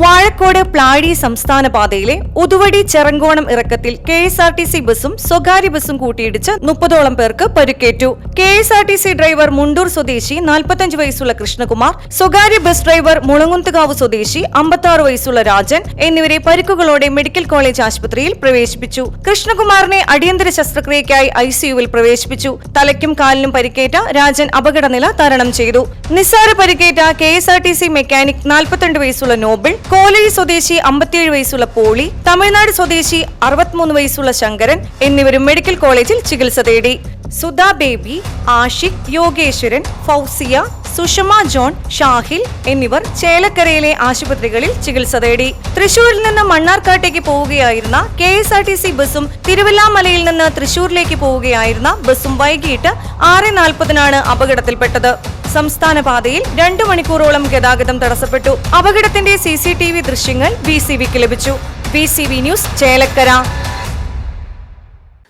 വാഴക്കോട് പ്ലാഴി സംസ്ഥാന പാതയിലെ Uthuvadi ചെറങ്കോണം ഇറക്കത്തിൽ K S R T C ബസും സ്വകാര്യ ബസും കൂട്ടിയിടിച്ച് മുപ്പതോളം പേർക്ക് പരിക്കേറ്റു. K S R T C driver Mundur സ്വദേശി നാൽപ്പത്തഞ്ച് വയസ്സുള്ള കൃഷ്ണകുമാർ സ്വകാര്യ ബസ് ഡ്രൈവർ മുളങ്ങുന്തുകാവ് സ്വദേശി അമ്പത്താറ് വയസ്സുള്ള രാജൻ എന്നിവരെ പരിക്കുകളോടെ മെഡിക്കൽ കോളേജ് ആശുപത്രിയിൽ പ്രവേശിപ്പിച്ചു. കൃഷ്ണകുമാറിനെ അടിയന്തര ശസ്ത്രക്രിയയ്ക്കായി ഐസിയുവിൽ പ്രവേശിപ്പിച്ചു. തലയ്ക്കും കാലിനും പരിക്കേറ്റ രാജൻ അപകടനില തരണം ചെയ്തു. നിസ്സാര പരിക്കേറ്റ K S R T C mechanic നാൽപ്പത്തിരണ്ട് വയസ്സുള്ള നോബിൾ കോലഴി സ്വദേശി അമ്പത്തിയേഴ് വയസ്സുള്ള പോളി തമിഴ്നാട് സ്വദേശി അറുപത്തിമൂന്ന് വയസ്സുള്ള ശങ്കരൻ എന്നിവരും മെഡിക്കൽ കോളേജിൽ ചികിത്സ തേടി. സുധാ ബേബി ആഷിഖ് യോഗേശ്വരൻ ഫൗസിയ സുഷമ ജോൺ ഷാഹിൽ എന്നിവർ ചേലക്കരയിലെ ആശുപത്രികളിൽ ചികിത്സ തേടി. തൃശൂരിൽ നിന്ന് മണ്ണാർക്കാട്ടേക്ക് പോവുകയായിരുന്ന K S R T C ബസും തിരുവല്ലാമലയിൽ നിന്ന് തൃശൂരിലേക്ക് പോവുകയായിരുന്ന ബസും വൈകിട്ട് ആറ് നാൽപ്പതിനാണ് അപകടത്തിൽപ്പെട്ടത്. സംസ്ഥാന പാതയിൽ രണ്ടു മണിക്കൂറോളം ഗതാഗതം തടസ്സപ്പെട്ടു. അപകടത്തിന്റെ സി സി ടി വി ദൃശ്യങ്ങൾ ബി സി വിക്ക് ലഭിച്ചു. B C V news Chelakkara.